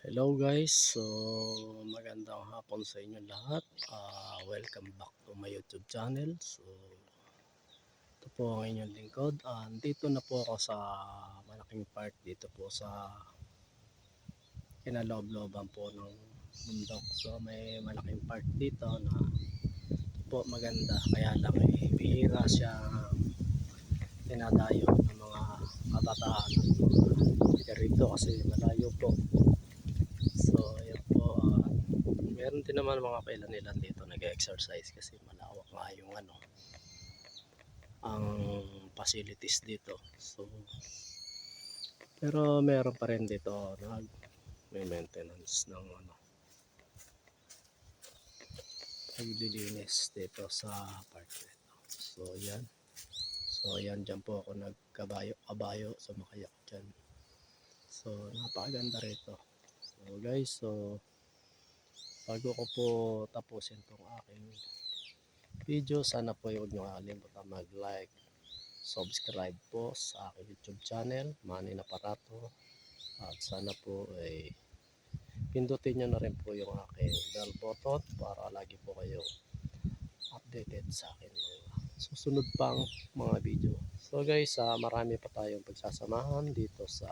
Hello guys, so magandang hapon sa inyo lahat. Ah, welcome back to my YouTube channel. So ito po ang inyong lingkod. Ah, dito na po ako sa malaking park dito po sa kinaloob-looban po ng bundok. So may malaking park dito na ito po maganda. Kaya lang eh, bihira siya tinadayo ng mga kabataan taga rito kasi malayo po. So, ayan po. ah, din naman mga kailan-ilan dito nag-exercise kasi malawak nga yung ano, ang facilities dito. So, pero meron pa rin dito nag may maintenance ng ano naglilinis dito sa ito. So, yan. So, ayan, dyan po ako nagkabayo-kabayo. Sumakay ako dyan. So, napakaganda rito. So guys, so bago ko po tapusin tong aking video, sana po huwag nyo kalimutan mag-like, subscribe po sa aking YouTube channel, Manny Naparato. At sana po ay pindutin nyo na rin po yung aking bell button para lagi po kayo updated sa akin susunod pang mga video. So guys, ah, marami pa tayong pagsasamahan dito sa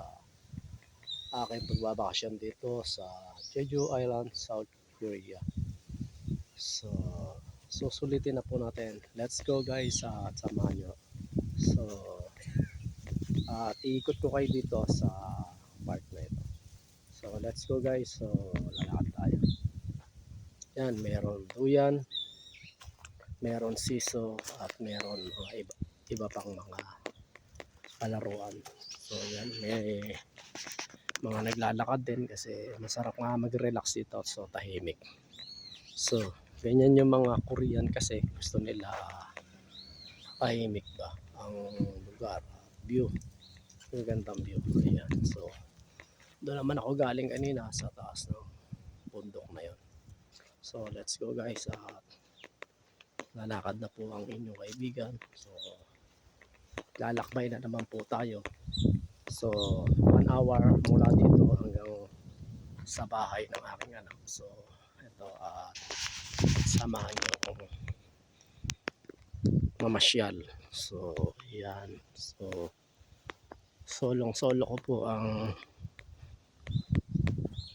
aking pagbabakasyon dito sa Jeju Island, South Korea. So, susulitin na po natin. Let's go guys at samahan nyo. So, at iikot ko kayo dito sa park na ito. So, let's go guys. So, lalakad tayo. Yan, meron duyan, meron siso, at meron mga iba, iba pang mga palaruan. So, yan, may mga naglalakad din kasi masarap nga mag-relax dito so tahimik. So, ganyan yung mga Korean kasi gusto nila tahimik ba ang lugar, view. Ang gandang view. Ayan. So, doon naman ako galing kanina sa taas ng bundok na yon. So, let's go guys. At lalakad na po ang inyong kaibigan. So, lalakbay na naman po tayo. So, one hour mula dito hanggang sa bahay ng aking anak. So, ito, at samahan niyo akong mamasyal. So, yan. So, solong-solo ko po ang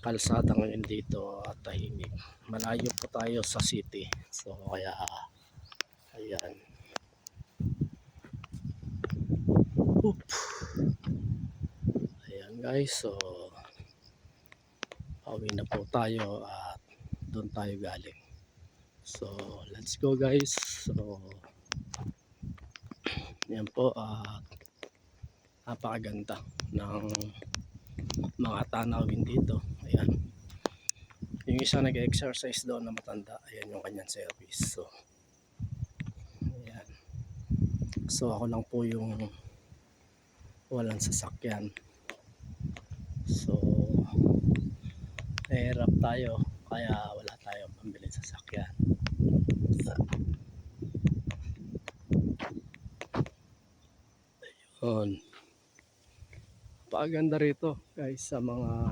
kalsada ngayon dito at tahimik. Malayo po tayo sa city. So, kaya, ayan. Oop. Guys, so pauwi na po tayo at doon tayo galing. So, let's go guys. So, yan po at napakaganda ng mga tanawin dito. Ayan. Yung isa nag-exercise doon na matanda, ayan yung kanyang service. So, ayan. So, ako lang po yung walang sasakyan. So, nahirap tayo kaya wala tayong pambili sasakyan. Ayun. Paganda rito guys sa mga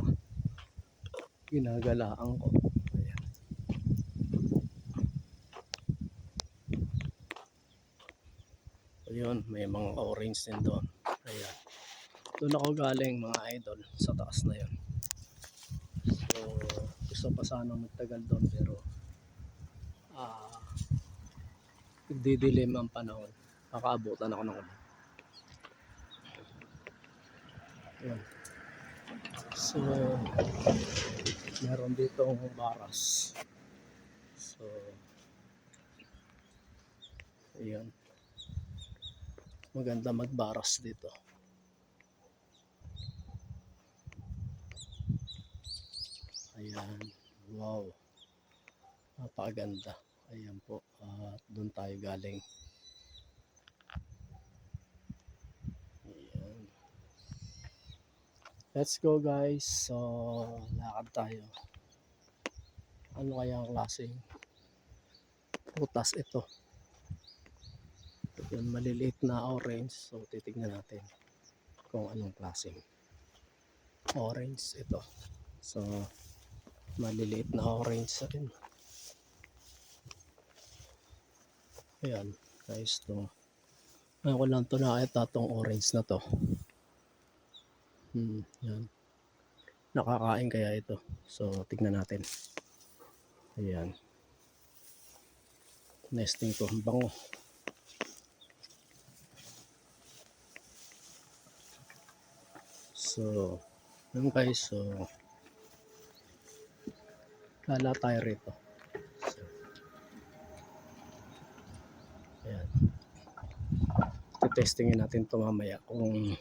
ginagalaan ko. Ayan. Ayun, may mga orange din doon. Ayan. Doon ako galing mga idol sa taas na yun. So, gusto pa sana magtagal doon pero ah didilim ang panahon. Makaabutan ako ng ulan. Ayan. So, meron dito baras. So, ayan. Maganda magbaras dito. Ayan. Wow. Napakaganda. Ayan po. At doon tayo galing. Ayan. Let's go guys. So, lakad tayo. Ano kaya ang klaseng putas ito? Yan, maliliit na orange. So, titignan natin kung anong klaseng orange ito. So, maliliit na orange rin. Ayan, guys, to. Ngayon ko lang ito nakita tong orange na to. Hmm, yan. Nakakain kaya ito. So, tignan natin. Ayan. Nesting to. Ang bango. So, yun guys. So, lala tayo rito. Ayan. Testingin natin to mamaya kung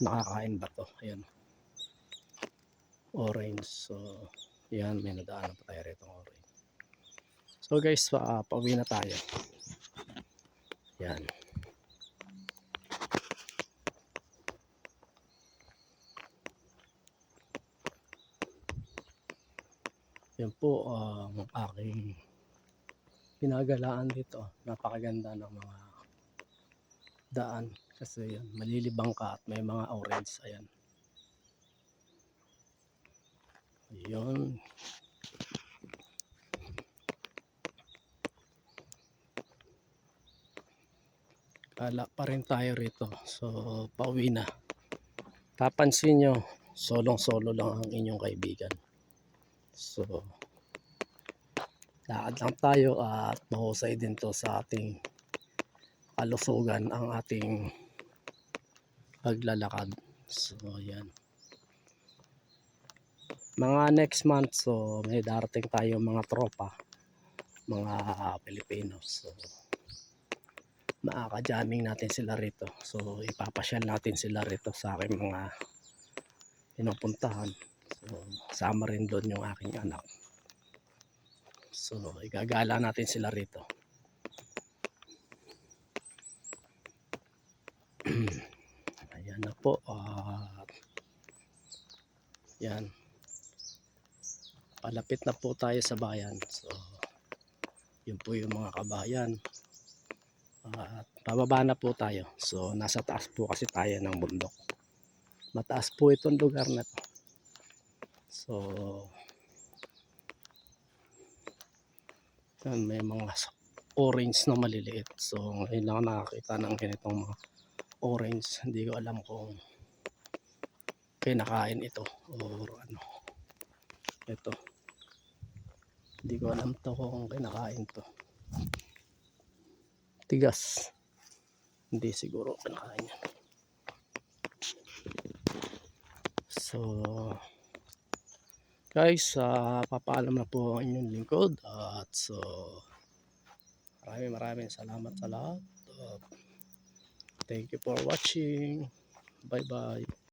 nakakain ba to. Ayan. Orange. So, yan. May nadaanan pa tayo rito orange. So guys, pa, pauwi na tayo. Yan. Yan po ang aking ginagalaan dito. Napakaganda ng mga daan. Kasi yan, malilibang ka at may mga orange. Ayan. Ayun. Kala pa rin tayo rito. So, pauwi na. Papansin nyo, solong-solo lang ang inyong kaibigan. So, lakad lang tayo at mahusay din to sa ating kalusugan ang ating paglalakad. So, yan. Mga next month, so may darating tayo mga tropa, mga Pilipino. So, maaka-jamming natin sila rito. So, ipapasyal natin sila rito sa aking mga pinupuntahan. Sama rin doon yung aking anak. So, igagala natin sila rito. Ayan na po. At yan. Palapit na po tayo sa bayan. So, yun po yung mga kabayan. At pababa na po tayo. So, nasa taas po kasi tayo ng bundok. Mataas po itong lugar na to. So, yan, may mga orange na maliliit. So, ngayon lang nakakita ng ganitong mga orange. Hindi ko alam kung kinakain ito or ano. Ito. Hindi ko alam to kung kinakain to. Tigas. Hindi siguro kinakain yan. So, guys, ah, papaalam na po ang inyong lingkod. At so, maraming maraming salamat sa lahat. At, thank you for watching. Bye-bye.